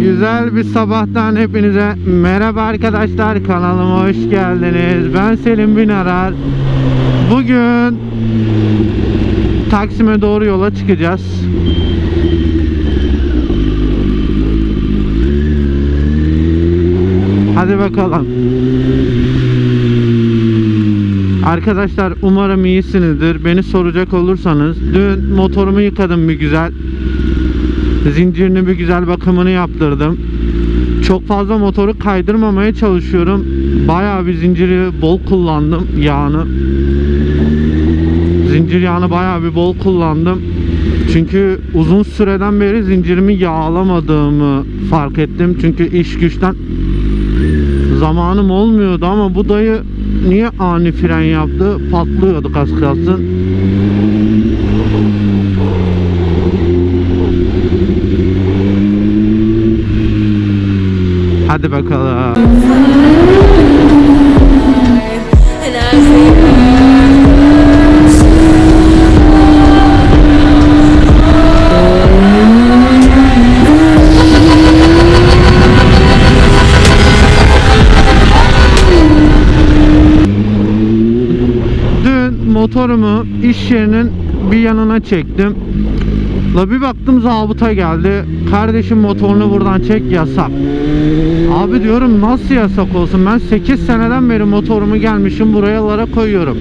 Güzel bir sabahtan hepinize merhaba arkadaşlar kanalıma hoş geldiniz. Ben Selim Binarar. Bugün Taksim'e doğru yola çıkacağız. Hadi bakalım. Arkadaşlar umarım iyisinizdir. Beni soracak olursanız dün motorumu yıkadım bir güzel. Zincirini bir güzel bakımını yaptırdım. Çok fazla motoru kaydırmamaya çalışıyorum. Bayağı bir zinciri bol kullandım yağını. Zincir yağını bayağı bir bol kullandım. Çünkü uzun süreden beri zincirimi yağlamadığımı fark ettim. Çünkü iş güçten zamanım olmuyordu ama bu dayı niye ani fren yaptı? Patlıyordu az kalsın. Hadi bakalım. Motorumu iş yerinin bir yanına çektim. La bir baktım zabıta geldi. Kardeşim motorunu buradan çek yasak. Abi diyorum nasıl yasak olsun? Ben 8 seneden beri motorumu gelmişim buralara koyuyorum.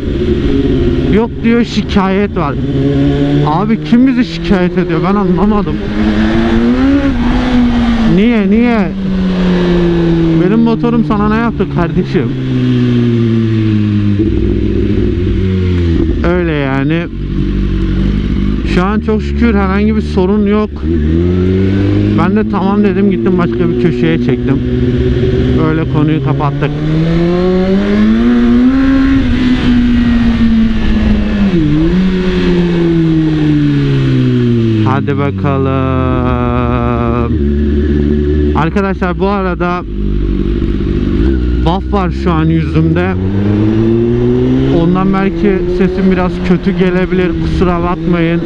Yok diyor şikayet var. Abi kim bizi şikayet ediyor? Ben anlamadım. Niye niye? Benim motorum sana ne yaptı kardeşim? Öyle yani. Şu an çok şükür herhangi bir sorun yok. Ben de tamam dedim gittim başka bir köşeye çektim. Öyle konuyu kapattık. Hadi bakalım. Arkadaşlar bu arada buff var şu an yüzümde. Ondan belki sesim biraz kötü gelebilir. Kusura bakmayın.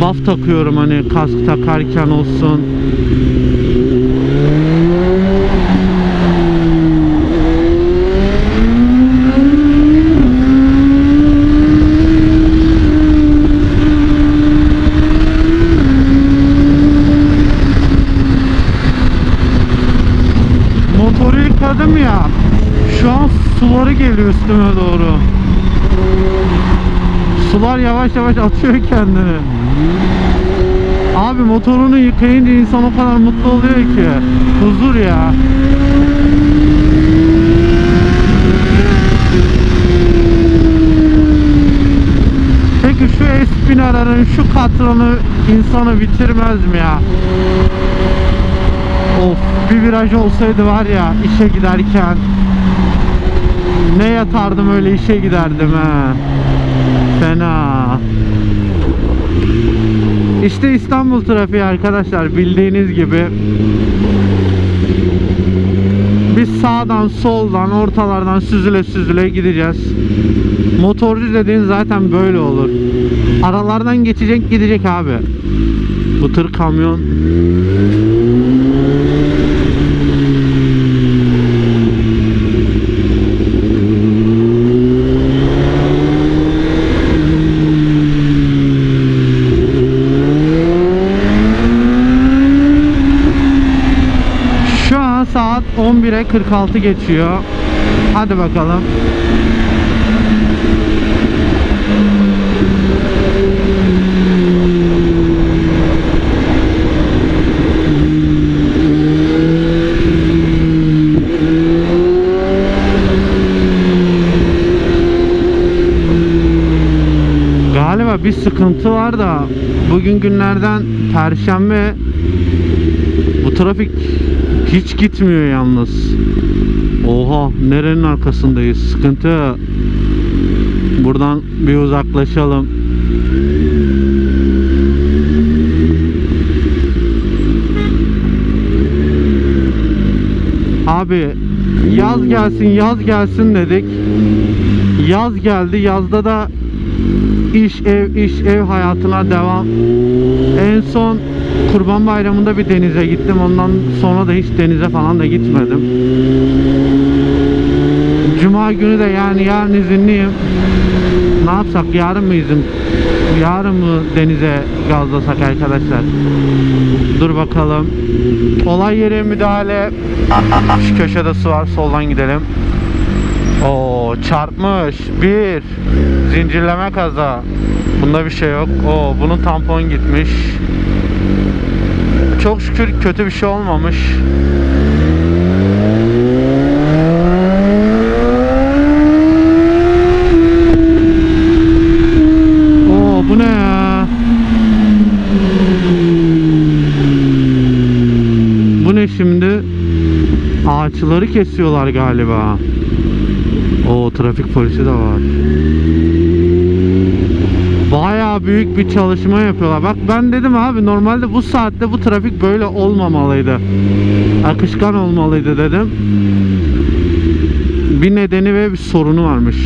Buff takıyorum hani kask takarken olsun. Motoru yıkadım ya. Şu an suları geliyor üstüme doğru. Sular yavaş yavaş atıyor kendini. Abi motorunu yıkayınca insan o kadar mutlu oluyor ki. Huzur ya. Peki şu Espinara'nın şu katranı insanı bitirmez mi ya? Of bir viraj olsaydı var ya işe giderken ne yatardım öyle işe giderdim ha. Fena. İşte İstanbul trafiği arkadaşlar bildiğiniz gibi. Biz sağdan soldan ortalardan süzüle süzüle gideceğiz. Motorcu dediğin zaten böyle olur. Aralardan geçecek gidecek abi. Bu tır kamyon Şu an saat 11'e 46 geçiyor. Hadi bakalım. Galiba bir sıkıntı var da bugün günlerden perşembe bu trafik hiç gitmiyor yalnız. Oha nerenin arkasındayız? Sıkıntı. Buradan bir uzaklaşalım. Abi yaz gelsin yaz gelsin dedik. Yaz geldi. Yazda da iş ev iş ev hayatına devam. En son Kurban Bayramı'nda bir denize gittim. Ondan sonra da hiç denize falan da gitmedim. Cuma günü de yani yarın izinliyim. Ne yapsak? Yarın mı izin? Yarın mı denize gazlasak arkadaşlar? Dur bakalım. Olay yeri müdahale. Şu köşede su var. Soldan gidelim. Oo çarpmış. Bir. Zincirleme kaza. Bunda bir şey yok. Oo bunun tampon gitmiş. Çok şükür kötü bir şey olmamış. Oo bu ne ya? Bu ne şimdi? Ağaçları kesiyorlar galiba. O trafik polisi de var. Bayağı büyük bir çalışma yapıyorlar. Bak ben dedim abi normalde bu saatte bu trafik böyle olmamalıydı. Akışkan olmalıydı dedim. Bir nedeni ve bir sorunu varmış.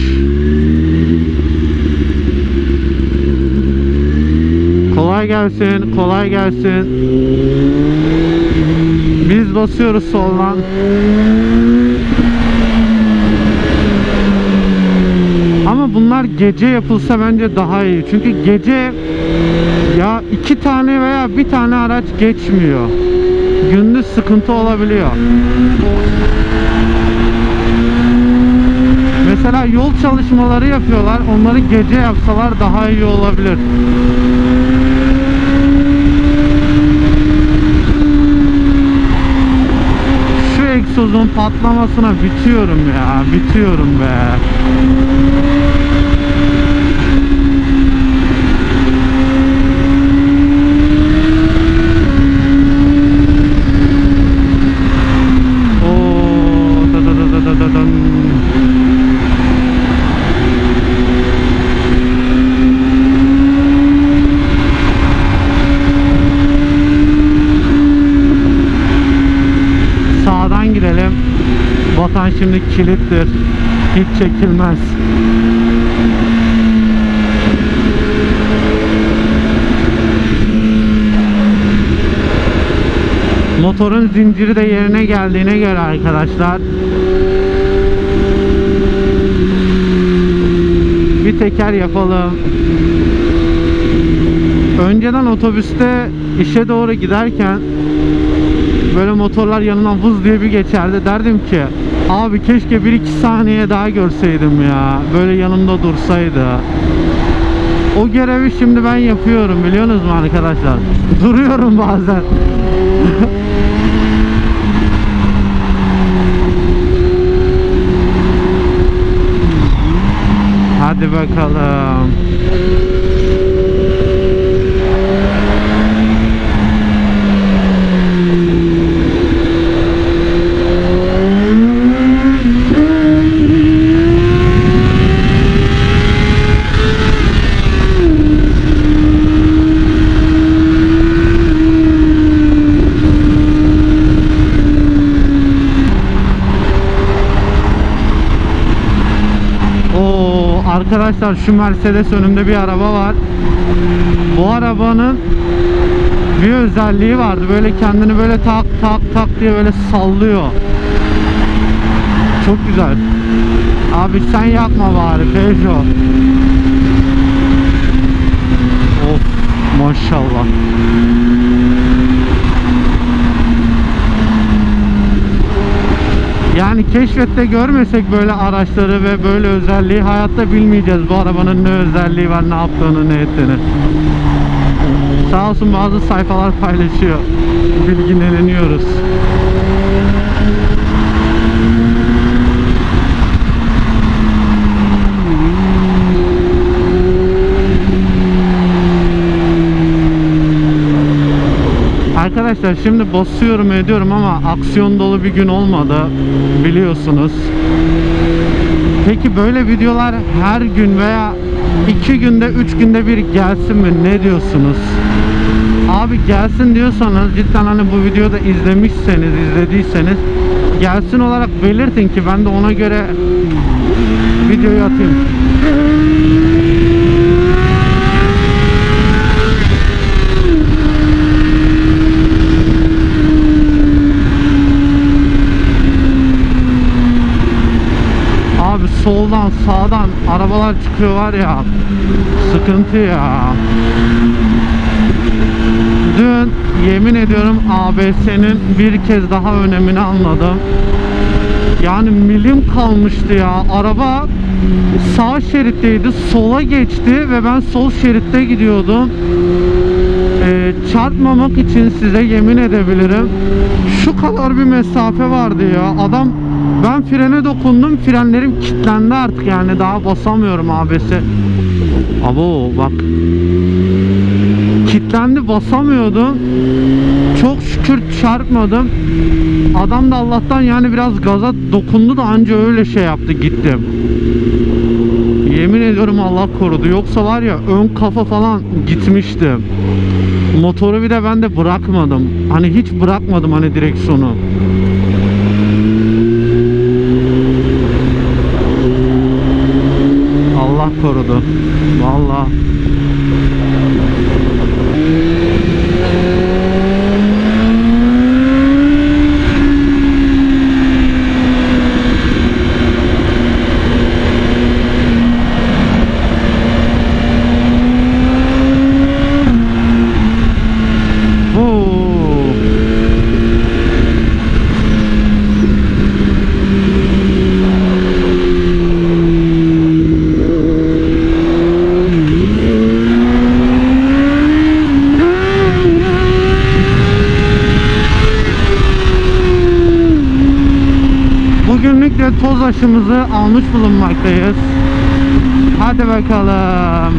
Kolay gelsin, kolay gelsin. Biz basıyoruz soldan. Ama bunlar gece yapılsa bence daha iyi. Çünkü gece ya iki tane veya bir tane araç geçmiyor. Gündüz sıkıntı olabiliyor. Mesela yol çalışmaları yapıyorlar. Onları gece yapsalar daha iyi olabilir. Şu egzozun patlamasına bitiyorum ya. Bitiyorum be. Oo, da da da da da da dan. Sağdan girelim. Vatan şimdi kilittir. Hiç çekilmez. Motorun zinciri de yerine geldiğine göre arkadaşlar bir teker yapalım. Önceden otobüste işe doğru giderken böyle motorlar yanından vız diye bir geçerdi. Derdim ki abi keşke 1-2 saniye daha görseydim ya. Böyle yanımda dursaydı. O görevi şimdi ben yapıyorum biliyorsunuz mu arkadaşlar? Duruyorum bazen. Hadi bakalım. Oo arkadaşlar şu Mercedes önümde bir araba var. Bu arabanın bir özelliği vardı. Böyle kendini böyle tak tak tak diye böyle sallıyor. Çok güzel. Abi sen yapma bari Peugeot. Of maşallah. Yani keşfette görmesek böyle araçları ve böyle özelliği hayatta bilmeyeceğiz bu arabanın ne özelliği var, ne yaptığını, ne ettiğini. Sağ olsun bazı sayfalar paylaşıyor. Bilgileniyoruz. Arkadaşlar şimdi basıyorum ediyorum ama aksiyon dolu bir gün olmadı biliyorsunuz. Peki böyle videolar her gün veya iki günde üç günde bir gelsin mi ne diyorsunuz? Abi gelsin diyorsanız cidden hani bu videoda izlemişseniz izlediyseniz gelsin olarak belirtin ki ben de ona göre videoyu atayım. Abi soldan sağdan arabalar çıkıyor var ya sıkıntı ya. Dün yemin ediyorum ABS'nin bir kez daha önemini anladım. Yani milim kalmıştı ya. Araba sağ şeritteydi, sola geçti ve ben sol şeritte gidiyordum. Ee, çarpmamak için size yemin edebilirim. Şu kadar bir mesafe vardı ya. Adam ben frene dokundum, frenlerim kilitlendi artık yani daha basamıyorum ABS'e. Abo bak kilitlendi basamıyordum. Çok şükür çarpmadım. Adam da Allah'tan yani biraz gaza dokundu da anca öyle şey yaptı gittim. Yemin ediyorum Allah korudu. Yoksa var ya ön kafa falan gitmiştim. Motoru bir de ben de bırakmadım. Hani hiç bırakmadım hani direksiyonu. Allah korudu. Vallahi. Oo. Bugünlük de toz aşımızı almış bulunmaktayız. Hadi bakalım.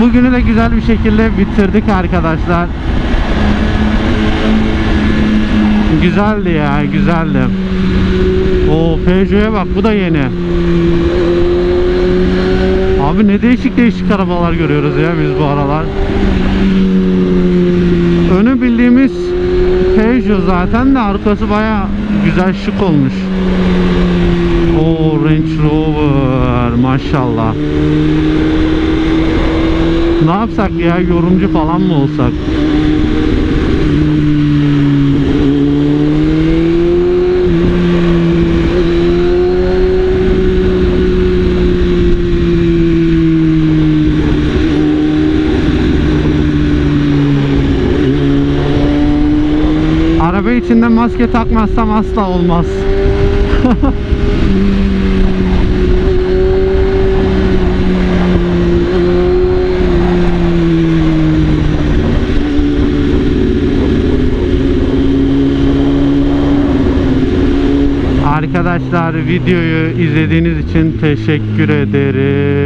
Bugünü de güzel bir şekilde bitirdik arkadaşlar. Güzeldi ya, güzeldi. O Peugeot'a bak, bu da yeni. Abi ne değişik değişik arabalar görüyoruz ya biz bu aralar. Önü bildiğimiz Peugeot zaten de arkası baya güzel şık olmuş. O Range Rover maşallah. Ne yapsak ya yorumcu falan mı olsak? Araba içinde maske takmazsam asla olmaz. Arkadaşlar videoyu izlediğiniz için teşekkür ederim.